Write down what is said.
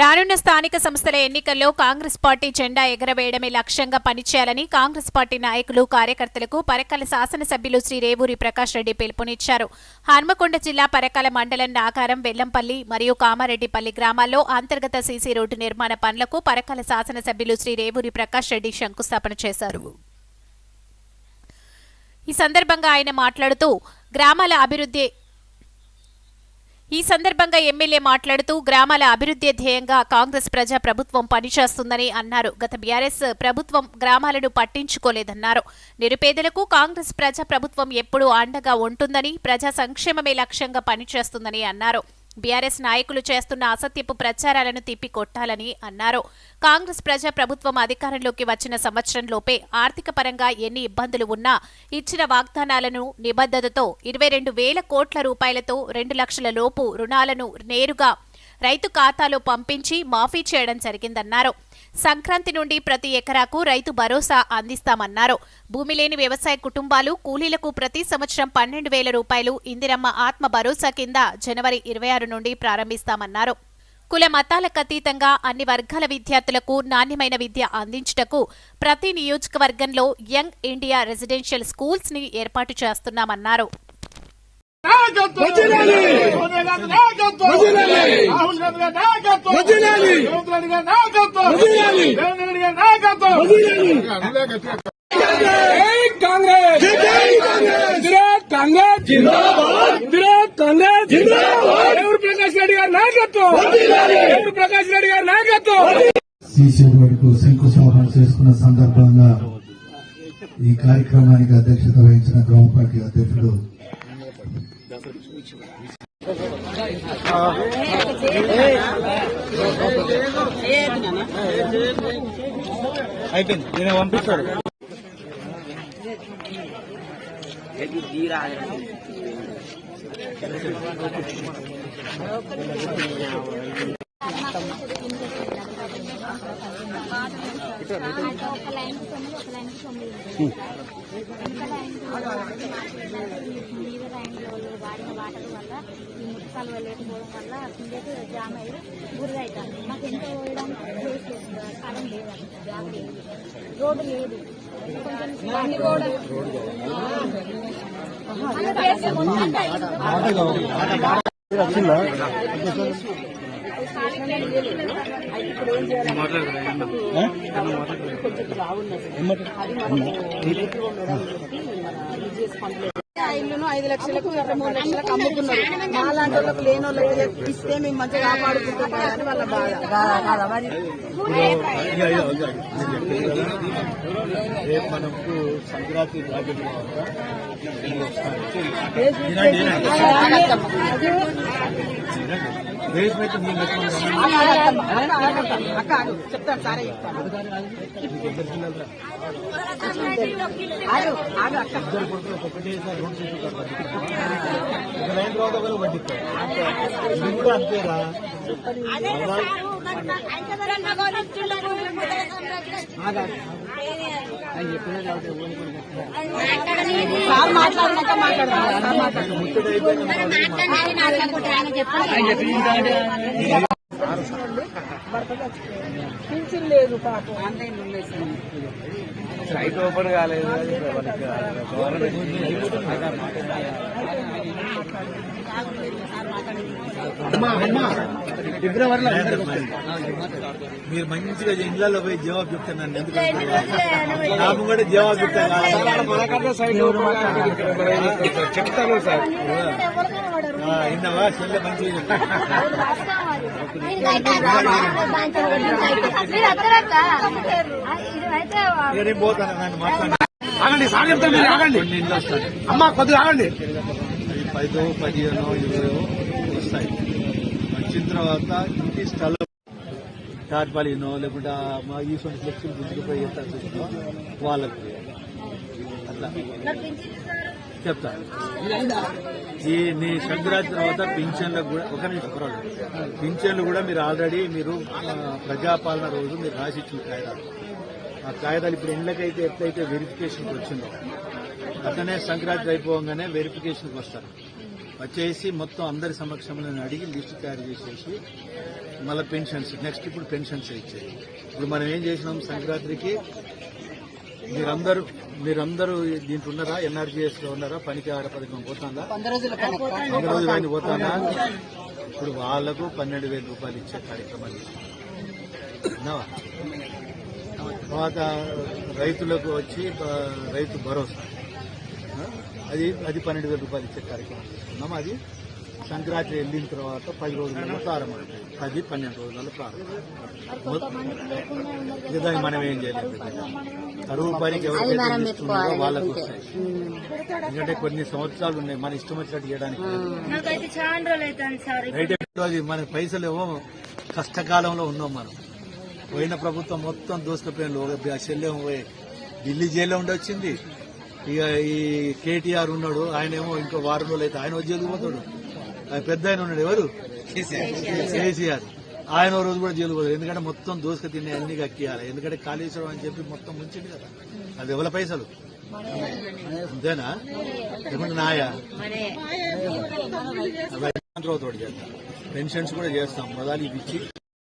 రానున్న స్థానిక సంస్థల ఎన్నికల్లో కాంగ్రెస్ పార్టీ జెండా ఎగరవేయడమే లక్ష్యంగా పనిచేయాలని కాంగ్రెస్ పార్టీ నాయకులు కార్యకర్తలకు పరకాల శాసనసభ్యులు శ్రీ రేవూరి ప్రకాష్ రెడ్డి పిలుపునిచ్చారు. హన్మకొండ జిల్లా పరకాల మండలం నాగారం వెల్లంపల్లి మరియు కామారెడ్డిపల్లి గ్రామాల్లో అంతర్గత సీసీ రోడ్డు నిర్మాణ పనులకు పరకాల శాసనసభ్యులు శ్రీ రేవూరి ప్రకాష్ రెడ్డి శంకుస్థాపన చేశారు. ఈ సందర్భంగా ఆయన మాట్లాడుతూ గ్రామాల అభివృద్ధి ఈ సందర్భంగా ఎమ్మెల్యే మాట్లాడుతూ గ్రామాల అభివృద్ధి ధ్యేయంగా కాంగ్రెస్ ప్రజా ప్రభుత్వం పనిచేస్తుందని అన్నారు. గత బీఆర్ఎస్ ప్రభుత్వం గ్రామాలను పట్టించుకోలేదన్నారు. నిరుపేదలకు కాంగ్రెస్ ప్రజా ప్రభుత్వం ఎప్పుడూ అండగా ఉంటుందని ప్రజా సంక్షేమమే లక్ష్యంగా పనిచేస్తుందని అన్నారు. బీఆర్ఎస్ నాయకులు చేస్తున్న అసత్యపు ప్రచారాలను తిప్పికొట్టాలని అన్నారు. కాంగ్రెస్ ప్రజా ప్రభుత్వం అధికారంలోకి వచ్చిన సంవత్సరంలోపే ఆర్థిక పరంగా ఎన్ని ఇబ్బందులు ఉన్నా ఇచ్చిన వాగ్దానాలను నిబద్ధతతో ఇరవై రెండు వేల కోట్ల రూపాయలతో రెండు లక్షల లోపు రుణాలను నేరుగా రైతు ఖాతాలో పంపించి మాఫీ చేయడం జరిగిందన్నారు. సంక్రాంతి నుండి ప్రతి ఎకరాకు రైతు భరోసా అందిస్తామన్నారు. భూమి లేని వ్యవసాయ కుటుంబాలు కూలీలకు ప్రతి సంవత్సరం పన్నెండు వేల రూపాయలు ఇందిరమ్మ ఆత్మ భరోసా కింద జనవరి ఇరవై ఆరు నుండి ప్రారంభిస్తామన్నారు. కుల మతాలకు అతీతంగా అన్ని వర్గాల విద్యార్థులకు నాణ్యమైన విద్య అందించుటకు ప్రతి నియోజకవర్గంలో యంగ్ ఇండియా రెసిడెన్షియల్ స్కూల్స్ని ఏర్పాటు చేస్తున్నామన్నారు. నాయకత్వం. సోనియా గాంధీ నాయకత్వం రాహుల్ గాంధీ గారి నాయకత్వం. రేవంత్ రెడ్డి గారి నాయకత్వం. రేవంత్ రెడ్డి గారి నాయకత్వం. జై కాంగ్రెస్. కాంగ్రెస్. కాంగ్రెస్. జిందాబాద్. కాంగ్రెస్. జిందాబాద్. ఎవరు ప్రకాష్ రెడ్డి గారి నాయకత్వం. ఎవరు ప్రకాష్ రెడ్డి గారి నాయకత్వం. సీసీ రోడ్డుకు శంకుస్థాపన చేసుకున్న సందర్భంగా ఈ కార్యక్రమానికి అధ్యక్షత వహించిన గ్రామ పార్టీ అధ్యక్షుడు అయిపోయింది నేను పంపిస్తాడు ఒక లైన్ తొమ్మిది ఒక లైన్ తొమ్మిది మీద లైన్లో వాడిన వాటర్ వల్ల ఈ ముట్టు కాలువ లేకపోవడం వల్ల కిందకి జామ్ అయ్యి గురి అవుతుంది మాకు ఎంత పోయడానికి ప్లేస్ లేదు స్థలం లేదు జామ్ రోడ్డు కొంచెం కూడా ఇల్లును ఐదు లక్షలకు ఇరవై మూడు లక్షలకు అమ్ముకున్నారు. మాలాంటి వాళ్ళకి లేని వాళ్ళకి ఇస్తే మేము మంచిగా కాపాడుకుంటాం కదా అని వాళ్ళ బాధ. మరి రేపు మనకు సంక్రాంతి మీ అక్క ఆగు. చెప్తాను సారే చెప్తాను సార్ మాట్లాడినాక పింఛన్ లేదు పాపం ఆన్లైన్ ఉండేసి సైట్ ఓపెన్ కాలేదు ఫిబ్రవరిలో మీరు మంచిగా ఇండ్లలో పోయి జవాబు చెప్తాను నన్ను ఎందుకంటే నాకు కూడా జవాబు చెప్తాను చెప్తాను సార్ ఇన్నవా చెల్లె మంచిగా అయితే నేను పోతాను నన్ను మాట్లాడి. ఆగండి సార్ చెప్తాను మీరు ఆగండి ఇంట్లో వస్తాను అమ్మా కొద్దిగా ఆగండి. పదో పదిహేనో ఇరవయో వస్తాయి. వచ్చిన తర్వాత ఇంటి స్థలం టార్పాలినో లేకుంటే మా ఈ సొంత ఫ్లెక్సీలు గుంజుకుపోయి ఎంత వాళ్ళకు అట్లా. చెప్తా. ఈ నీ సంక్రాంతి తర్వాత పింఛన్లకు కూడా ఒక నిమిషం పర్వాలేదు పింఛన్లు కూడా మీరు ఆల్రెడీ మీరు ప్రజాపాలన రోజు మీరు రాసిచ్చిన కాగితాలు. ఆ కాగితాలు ఇప్పుడు ఇళ్ళకైతే ఎట్లయితే వెరిఫికేషన్కి వచ్చిందో అతనే సంక్రాంతి అయిపోగానే వెరిఫికేషన్కి వస్తారు. వచ్చేసి మొత్తం అందరి సమక్షంలో అడిగి లిస్ట్ తయారు చేసేసి మళ్ళీ పెన్షన్స్ నెక్స్ట్ ఇప్పుడు పెన్షన్స్ ఇచ్చేది ఇప్పుడు మనం ఏం చేసినాం సంక్రాంతికి? మీరందరూ మీరందరూ దీంట్లో ఉన్నారా? ఎన్ఆర్జీఎస్లో ఉన్నారా? పనికి ఆడ పథకం పోతుందా? వంద రోజుల ఆయన పోతానా ఇప్పుడు వాళ్ళకు పన్నెండు వేల రూపాయలు ఇచ్చే కార్యక్రమాలు. విన్నావా? తర్వాత రైతులకు వచ్చి రైతు భరోసా. అది అది పన్నెండు వేల రూపాయలు ఇచ్చే కార్యక్రమం తీసుకున్నాం అది సంక్రాంతి వెళ్ళిన తర్వాత పది రోజులలో ప్రారంభం పది పన్నెండు రోజులలో ప్రారంభం దానికి మనం ఏం చేయలేము కరువు పనికి ఎవరికైతే ఇస్తున్నారో వాళ్ళకు వస్తాయి. ఎందుకంటే కొన్ని సంవత్సరాలు ఉన్నాయి మన ఇష్టం వచ్చినట్టు చేయడానికి రోజులు మన పైసలు ఏమో కష్టకాలంలో ఉన్నాం మనం. పోయిన ప్రభుత్వం మొత్తం దోసుకుపోయిన చెల్లెం పోయి ఢిల్లీ జైల్లో ఉండి వచ్చింది. ఇక ఈ కేటీఆర్ ఉన్నాడు ఆయన ఏమో ఇంకో వారం రోజులు అయితే ఆయన జైలుకు పోతాడు. ఆ పెద్ద ఆయన ఉన్నాడు ఎవరు? కేసీఆర్. ఆయన రోజు కూడా జైలు పోతాడు ఎందుకంటే మొత్తం దోసుకు తినే అన్ని కక్కియాలి. ఎందుకంటే కాళేశ్వరం అని చెప్పి మొత్తం ముంచింది కదా. అది ఎవరి పైసలు? అంతేనా? లేకుంటే నాయా? చేస్తాం. పెన్షన్స్ కూడా చేస్తాం. మొదలు ఇచ్చి